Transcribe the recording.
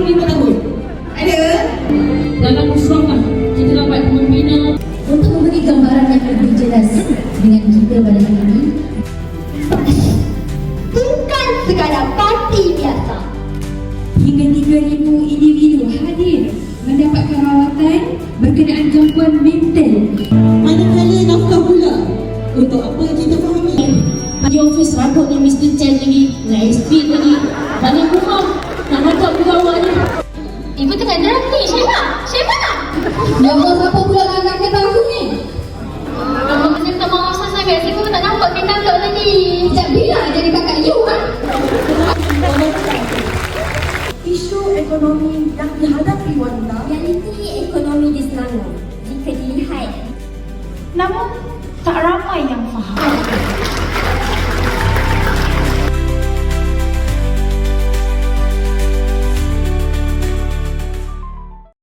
25 tahun. Ada? Dalam musyawarah kita dapat membina Untuk memberi gambaran yang lebih jelas dengan kita pada hari ini, Bukan sekadar parti biasa. Hingga 3,000 individu hadir mendapatkan rawatan berkenaan gangguan mental Manakala nafkah pula? Untuk apa kita fahami? di office rabut ni Mr. Chen lagi Nak SP lagi Ibu tengah drama ni, Syema! Syema! Nama siapa pula dengan kakak kita aku ni? Nama tak mahu asal sangat. saya, pun tak nampak kakak kakak tadi Sejak bila jadi kakak you ha? Isu ekonomi yang dihadapi wanita Realiti ekonomi di Selangor Jika dilihat Namun, tak ramai yang faham